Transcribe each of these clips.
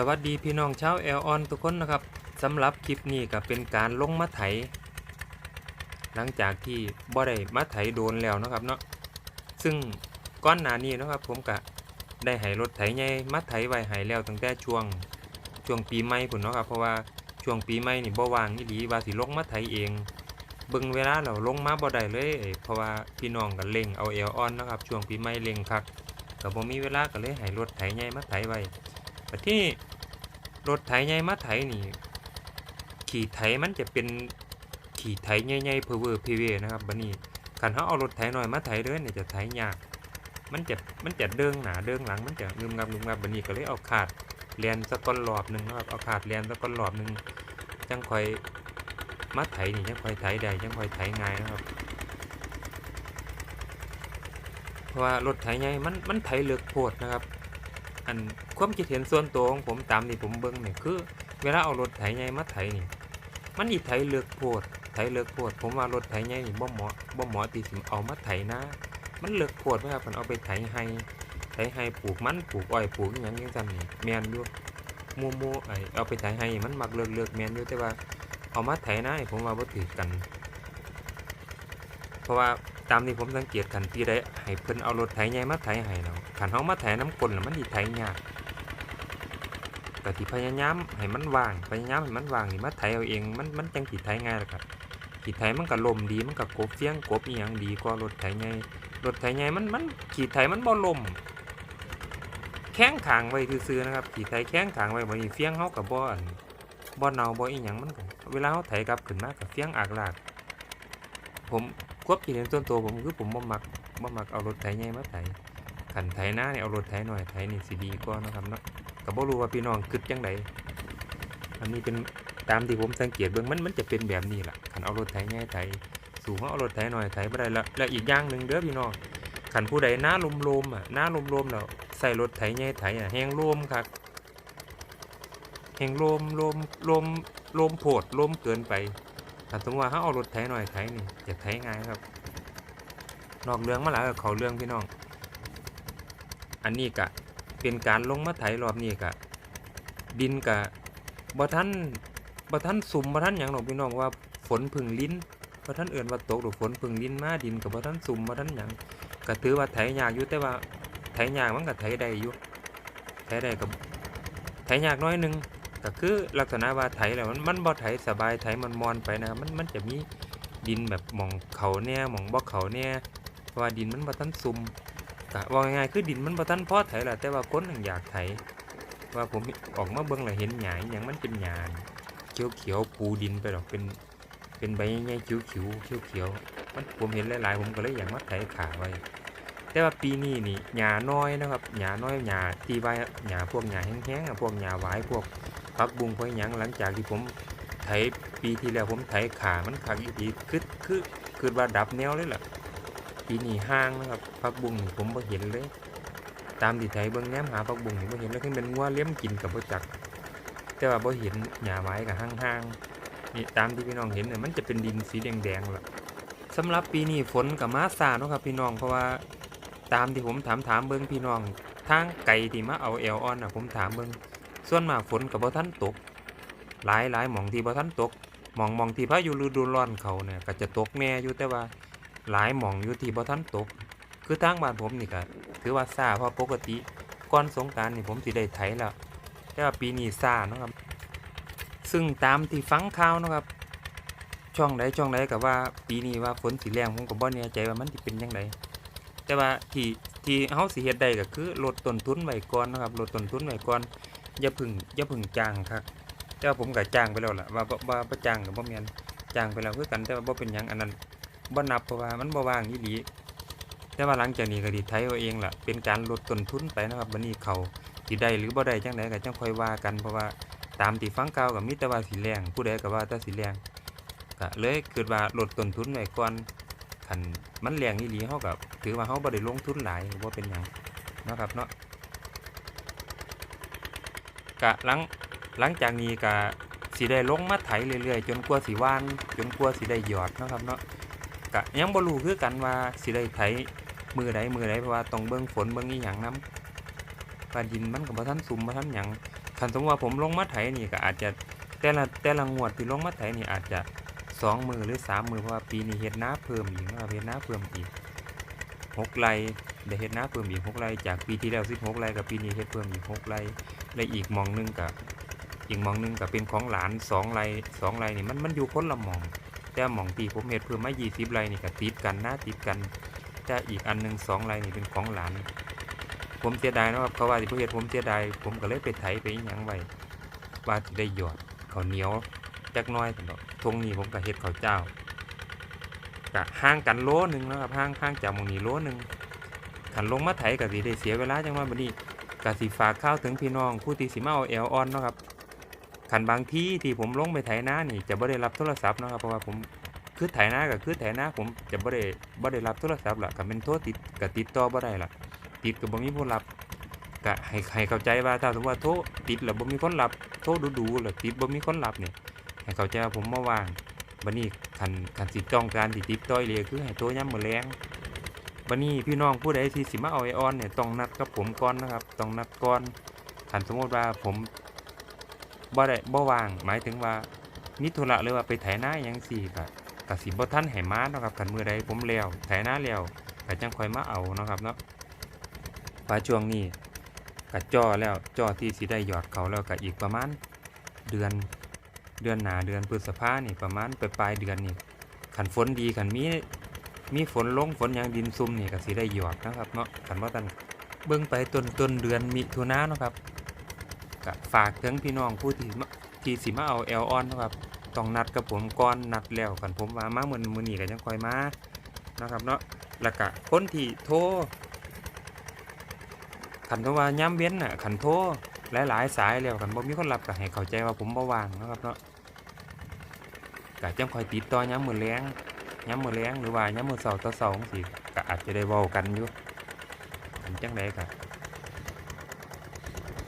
สวัสดีพี่น้องชาวแอลออนทุกคนนะครับสำหรับคลิปนี้ก็เป็นการลงมาไถ หลังจากที่บ่ได้มาไถโดนแล้วนะครับเนาะซึ่งก้อนหน้านี้นะครับ ผมก็ได้ให้รถไถใหญ่มาไถไว้ให้แล้วตั้งแต่ช่วงช่วงปีใหม่พุ่นเนาะครับเพราะว่าช่วงปีใหม่นี่บ่วางอีหลีว่าสิลงมาไถเองเบิ่งเวลาเราลงมาบ่ได้เลยเพราะว่าพี่น้องก็เร่งเอาแอลออนนะครับช่วงปีใหม่เร่งคักก็บ่มีเวลาก็เลยให้รถไถใหญ่มาไถไว้แต่ที่ รถไถใหญ่มาไถนี่ ขี่ไถมันจะเป็นขี่ไถใหญ่ๆเพอเวอร์พีเวนะครับบัดนี้คันเขาเอารถไถหน้อยมาไถเด้อเนี่ยจะไถยาก มันจะมันจะเดิงหนาเดิงหลังมันจะงึมงับงึมงับบัดนี้ก็เลยเอาขาดเรียนสักก้อนรอบหนึ่งนะครับเอาขาดเรียนสักก้อนรอบหนึ่งจังคอยมาไถนี่จังคอยไถได้จังคอยไถง่ายนะครับ เพราะว่ารถไถใหญ่มันมันไถเลือกโพดนะครับ อันความคิดเห็นส่วนตัวของผมตามที่ผมเบิ่งเนี่ยคือ เวลาเอารถไถใหญ่มาไถนี่ มันอีไถเลือกโพดไถเลือกโพด ผมว่ารถไถใหญ่นี่บ่เหมาะบ่เหมาะที่สิเอามาไถนะ มันเลือกโพดไหมครับมันเอาไปไถให้ไถให้ปลูกมันปลูกอ้อยปลูกอหยังจังซั่นนี่แมนอยู่มู่มู่ไอเอาไปไถให้มันมักเลือกเลือกแมนอยู่แต่ว่าเอามาไถนะผมว่าบ่ถือกัน เพราะว่าตามที่ผมสังเกตกันที่ได้ให้เพิ่นเอารถไถใหญ่มาไถให้เนาะ คันเฮามาไถน้ำกลนมันสิไถยากก็ที่พยายามให้มันวางพยายามให้มันวางนี่มาไถเอาเองมันมันจังสิไถง่ายละครับขี่ไถมันก็ลมดีมันก็กบเฟียงกบอีหยังดีกว่ารถไถใหญ่รถไถใหญ่มันมันขี่ไถมันบ่ลมแข้งขางไว้ซื่อๆนะครับขี่ไถแข้งขางไว้บ่นี่เฟียงเฮาก็บ่อันบ่เนาบ่อีหยังมันก็เวลาเฮาไถกลับขึ้นมาก็เฟียงอากลากผมควบคิดเห็นส่วนตัวผมคือผมบ่มักบ่มักเอารถไถใหญ่มาไถ ขันไถหน้าเนี่ยเอารถไถหน่อยไถนี่สิดีกว่านะครับเนาะก็บ่รู้ว่าพี่น้องคิดจังไดอันนี้เป็นตามที่ผมสังเกตเบิ่งมันมันจะเป็นแบบนี้แหละคันเอารถไถใหญ่ไถสู่เขาเอารถไถหน่อยไถบ่ได้ละและอีกอย่างหนึ่งเด้อพี่น้องคันผู้ใดหน้าลมๆอะหน้าลมๆแล้วใส่รถไถใหญ่ไถอะแฮงลมครับแฮงลมลมลมลมโพดลมเกินไปถ้าสมมติว่าเขาเอารถไถหน่อยไถนี่จะไถง่ายครับ นอกเรื่องมาแล้วก็เขาเรื่องพี่น้อง อันนี้กะเป็นการลงมาไถรอบนี้กะดินกะบ่ทันบ่ทันสุ่มบ่ทันหยังดอกพี่น้องว่าฝนพึ่งลิ้นบ่ทันเอื่นว่าตกหรือฝนพึ่งลิ้นมาดินกับบ่ทันสุ่มบ่ทันหยังก็ถือว่าไถยากอยู่แต่ว่าไถยากมันก็ไถได้อยู่ไถได้กับไถยากน้อยนึงก็คือลักษณะว่าไถแล้วมันมันบ่ไถสบายไถมันมอนไปนะมันมันจะมีดินแบบหมองเขาแน่หมองบ่อเขาแน่เพราะว่าดินมันบ่ทันสุ่ม ก็ว่าง่ายๆคือดินมันบ่ทันพอไถล่ะแต่ว่าคนยังอยากไถว่าผมออกมาเบิ่งแล้วเห็นหญ้าอหยังมันเป็นหญ้าเขียวๆปูดินไปดอกเป็นเป็นใบใหญ่ๆเขียวๆเขียวๆมันผมเห็นหลายๆผมก็เลยอยากมาไถขาไว้ แต่ว่าปีนี้นี่หญ้าน้อยนะครับหญ้าน้อยหญ้าที่ว่าหญ้าพวกหญ้าแห้งๆพวกหญ้าหวายพวกผักบุงพวกหยังหลังจากที่ผมไถปีที่แล้วผมไถขามันคักอีกคือคือคือว่าดับแนวเลยล่ะ ปีนี้ห้างนะครับผักบุ้งนี่ผมบ่เห็นเลย ตามที่ไทยเบิ่งแนมหาผักบุ้งนี่บ่เห็นเลยคือเป็นงัวเลี้ยมกินกับบ่จัก แต่ว่าบ่เห็นหญ้าไม้กับห้างๆนี่ตามที่พี่น้องเห็นเนี่ยมันจะเป็นดินสีแดงๆล่ะสำหรับปีนี้ฝนกับมาซาเนาะครับพี่น้องเพราะว่าตามที่ผมถามถามเบิ่งพี่น้องทางไกลที่มาเอาแอลออนน่ะผมถามเบิ่งส่วนมากฝนกับบ่ทันตก หลายหลายหม่องที่บ่ทันตกหม่องหม่องที่พายุฤดูร้อนเขาเนี่ยก็จะตกแน่อยู่แต่ว่า หลายหม่องอยู่ที่บ่ทันตก คือทางบ้านผมนี่ก็ถือว่าซาเพราะปกติก่อนสงการนี่ผมสิได้ไถแล้ว แต่ว่าปีนี้ซาเนาะครับ ซึ่งตามที่ฟังข่าวนะครับ ช่องใดช่องใดก็ว่าปีนี้ว่าฝนสิแรงผมก็บ่แน่ใจว่ามันสิเป็นจังไดแต่ว่าที่ที่เฮาสิเฮ็ดได้ก็คือลดต้นทุนไว้ก่อนนะครับลดต้นทุนไว้ก่อนอย่าพึ่งอย่าพึ่งจ้างครับแต่ว่าผมก็จ้างไปแล้วล่ะว่าบ่ว่าจ้างก็บ่แม่นจ้างไปแล้วคือกันแต่ว่าบ่เป็นหยังอันนั้น บ่นับเพราะว่ามันบ่ว่างอีหลีแต่ว่าหลังจากนี้ก็สิไถเอาเองล่ะเป็นการลดต้นทุนไปนะครับบัดนี้เขาสิได้หรือบ่ได้จังไดก็จังค่อยว่ากันเพราะว่าตามที่ฟังข่าวก็มีแต่ว่าสิแรงผู้ใดก็ว่าแต่สิแรงก็เลยคิดว่าลดต้นทุนไว้ก่อนคันมันแรงอีหลีเฮาก็ถือว่าเฮาบ่ได้ลงทุนหลายก็บ่เป็นหยังนะครับเนาะก็หลังหลังจากนี้ก็สิได้ลงมาไถเรื่อยๆ จนกว่าสิหว่านจนกว่าสิได้หยอดนะครับเนาะ ก็ยังบ่รู้คือกันว่าสิได้ไถมือใดมือใดเพราะว่าต้องเบิ่งฝนเบิ่งอีหยังนํว่าดินมันก็บ่ทันซุ่มบ่ทันหยังคันสมมติว่าผมลงมาไถนี่ก็อาจจะแต่ละแต่ละงวดที่ลงมาไถนี่อาจจะสองมือหรือสามมือเพราะว่าปีนี้เฮ็ดน้าเพิ่มอีกนะครับเฮ็ดน้าเพิ่มอีกหกไร่ได้เฮ็ดน้าเพิ่มอีกหกไร่จากปีที่แล้วสิบหกไร่กับปีนี้เฮ็ดเพิ่มอีกหกไร่และอีกมองหนึงกับอีกมองหนึงก็เป็นของหลานสองไร่สองไร่นี่มันมันอยู่คนละมอง แต่หมองตีผมเฮ็ดเพิ่มมายี่สิบไร่นี่ก็ติดกันนะติดกันแต่อีกอันหนึ่งสองไร่นี่เป็นของหลาน ผมเสียดายนะครับเขาว่าสิบ่เฮ็ดผมเสียดายผมก็เลยไปไถไปยังไว้ว่าสิได้หยอดข้าวเหนียวจักน้อยซั่ทงนี้ผมก็เฮ็ดข้าวเจ้าก็ห่างกันโลหนึงนะครับห่างห่างจากหมองนี้โลหนึงคันลงมาไถก็สิได้เสียเวลาจังว่าบัดนี้ก็สิฝากข่าวถึงพี่น้องผู้ที่สิมาเอาแอลออนนะครับ คันบางที่ที่ผมลงไปไถนานี่จะบ่ได้รับโทรศัพท์นะครับเพราะว่าผมคือไถนาก็คือไถนาผมจะบ่ได้บ่ได้รับโทรศัพท์ละก็เป็นโทรติดก็ติดต่อบ่ได้ละติดก็บ่มีผู้รับก็ให้ให้เข้าใจว่าถ้าสมมติว่าโทรติดแล้วบ่มีคนรับโทรดูๆแล้วติดบ่มีคนรับเนี่ยให้เข้าใจว่าผมบ่อวางบัดนี้คันคันสิจ้องการที่ติดต่ออีหลีก็คือให้โทรยามมื้อแลงบัดนี้พี่น้องผู้ใดที่สิมาเอาไอออนเนี่ยต้องนัดกับผมก่อนนะครับต้องนัดก่อนคันสมมติว่าผม บ่ได้บ่วาง หมายถึงว่ามีธุระหรือว่าไปไถนาอิหยังซี่ก็กสิบ่ทันให้มาเนาะครับคันมือใดผมแล้วไถนาแล้วก็จังคอยมาเอาเนาะครับเนาะว่าช่วงนี้ก็จ่อแล้วจ่อที่สิได้หยอดเขาแล้วก็อีกประมาณเดือนเดือนหนาเดือนพฤษภานี่ประมาณปลายเดือนนี่คันฝนดีคันมีมีฝนลงฝนหยังดินซุ่มนี่ก็สิได้หยอดนะครับเนาะคันว่าตันเบิ่งไปต้นต้นเดือนมิถุนายนนะครับ ก็ฝากถึงพี่น้องผู้ที่ที่สิมาเอาแอลออนนะครับต้องนัดกับผมก่อนนัดแล้วกันผมว่ามามื้อมื้อนี้ก็ยังคอยมานะครับเนาะแล้วก็คนที่โทรคันโทว่าย้ำเว้นน่ะคันโทรหลายๆสายแล้วคันบ่มีคนรับก็ให้เข้าใจว่าผมบ่ว่างนะครับเนาะก็จังคอยติดต่อย้ำมือแลงย้ำมือแลงหรือว่าย้ำมือเช้าต่อเช้าจังซี่ก็อาจจะได้เว้ากันอยู่คันจังไดก็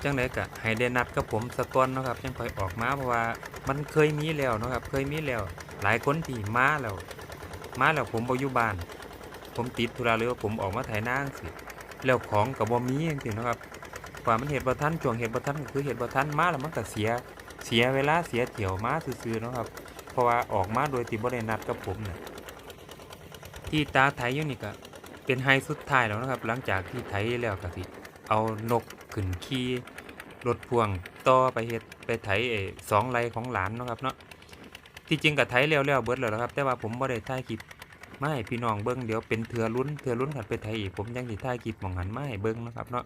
จังไดก็ให้ได้นัดกับผมสักก่อนนะครับจังค่อยออกมาเพราะว่ามันเคยมีแล้วนะครับ เคยมีแล้ว หลายคนที่มาแล้วมาแล้วผมบ่อยู่บ้าน ผมติดธุระหรือว่าผมออกมาถนาจังซี่แล้วของก็บ่มีจังซี่เนะครับกว่ามันเฮ็ดบ่ทันช่วงเฮ็ดบ่ทันก็คือเฮ็ดบ่ทันมาแล้วมันก็เสียเสียเวลาเสียเที่ยวมาซื่อๆนะครับ เพราะว่าออกมาโดยที่บ่ได้นัดกับผมน่ะที่ตาไถอยู่นี่ก็เป็นไฮสุดท้ายแล้วนะครับ หลังจากที่ไถแล้วก็สิเอานก ขึ้นขี่รถพ่วงต่อไปเฮ็ดไปไถเอสองไรของหลานเนาะครับเนาะที่จริงกับไถแล้วแล้วเบิดแล้วนะครับแต่ว่าผมบ่ได้ถ่ายคลิปมาให้พี่น้องเบิ้งเดี๋ยวเป็นเถื่อลุ้นเถื่อลุ้นขัดไปไถอีกผมยังสิถ่ายคลิปหม่องหันมาให้เบิ้งนะครับเนาะ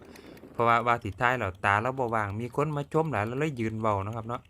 เพราะว่าว่าสิถ่ายแล้วตาเราบ่วางมีคนมาชมหลายแล้วเลยยืนเบานะครับเนาะ